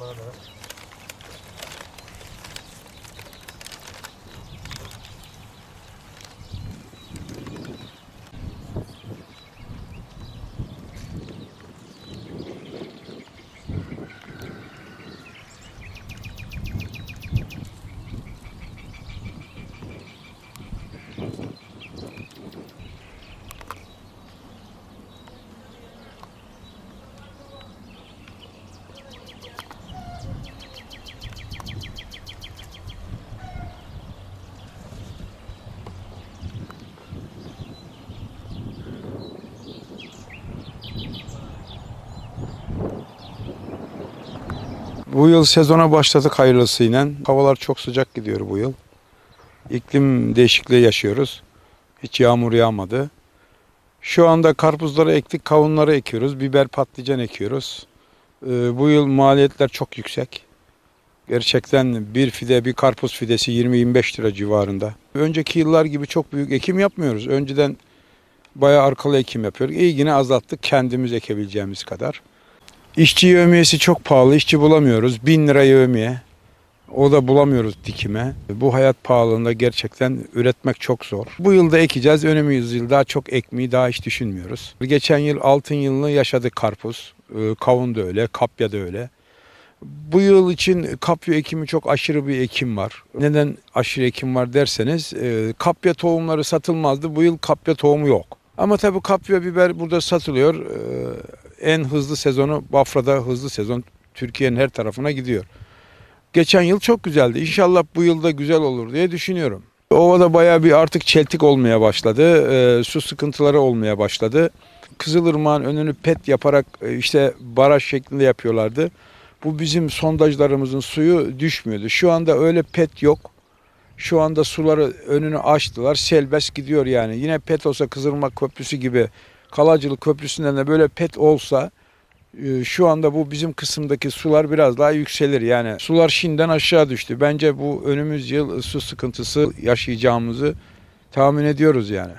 Bana da ver. Bu yıl sezona başladık hayırlısıyla. Havalar çok sıcak gidiyor bu yıl. İklim değişikliği yaşıyoruz. Hiç yağmur yağmadı. Şu anda karpuzları ektik, kavunları ekiyoruz. Biber, patlıcan ekiyoruz. Ee, bu yıl maliyetler çok yüksek. Gerçekten bir fide, bir karpuz fidesi 20-25 lira civarında. Önceki yıllar gibi çok büyük ekim yapmıyoruz. Önceden bayağı arkalı ekim yapıyorduk. İyi yine azalttık kendimiz ekebileceğimiz kadar. İşçi yövmiyesi çok pahalı. işçi bulamıyoruz. 1000 lira yövmiye. O da bulamıyoruz dikime. Bu hayat pahalılığında gerçekten üretmek çok zor. Bu yılda ekeceğiz. Önümüz yıl daha çok ekmeği daha hiç düşünmüyoruz. Geçen yıl altın yılını yaşadık karpuz. Ee, Kavun da öyle, kapya da öyle. Bu yıl için kapya ekimi çok aşırı bir ekim var. Neden aşırı ekim var derseniz e, kapya tohumları satılmazdı. Bu yıl kapya tohumu yok. Ama tabii kapya biber burada satılıyor. En hızlı sezonu Bafra'da hızlı sezon Türkiye'nin her tarafına gidiyor. Geçen yıl çok güzeldi. İnşallah bu yılda güzel olur diye düşünüyorum. Ovada bayağı bir artık çeltik olmaya başladı. Ee, su sıkıntıları olmaya başladı. Kızılırmağın önünü pet yaparak e, işte baraj şeklinde yapıyorlardı. Bu bizim sondajlarımızın suyu düşmüyordu. Şu anda öyle pet yok. Şu anda suları önünü açtılar. Selbest gidiyor yani. Yine pet olsa Kızılırmak Köprüsü gibi Kalacılık Köprüsü'nden de böyle pet olsa e, şu anda bu bizim kısımdaki sular biraz daha yükselir. Yani sular şimdiden aşağı düştü. Bence bu önümüz yıl su sıkıntısı yaşayacağımızı tahmin ediyoruz yani.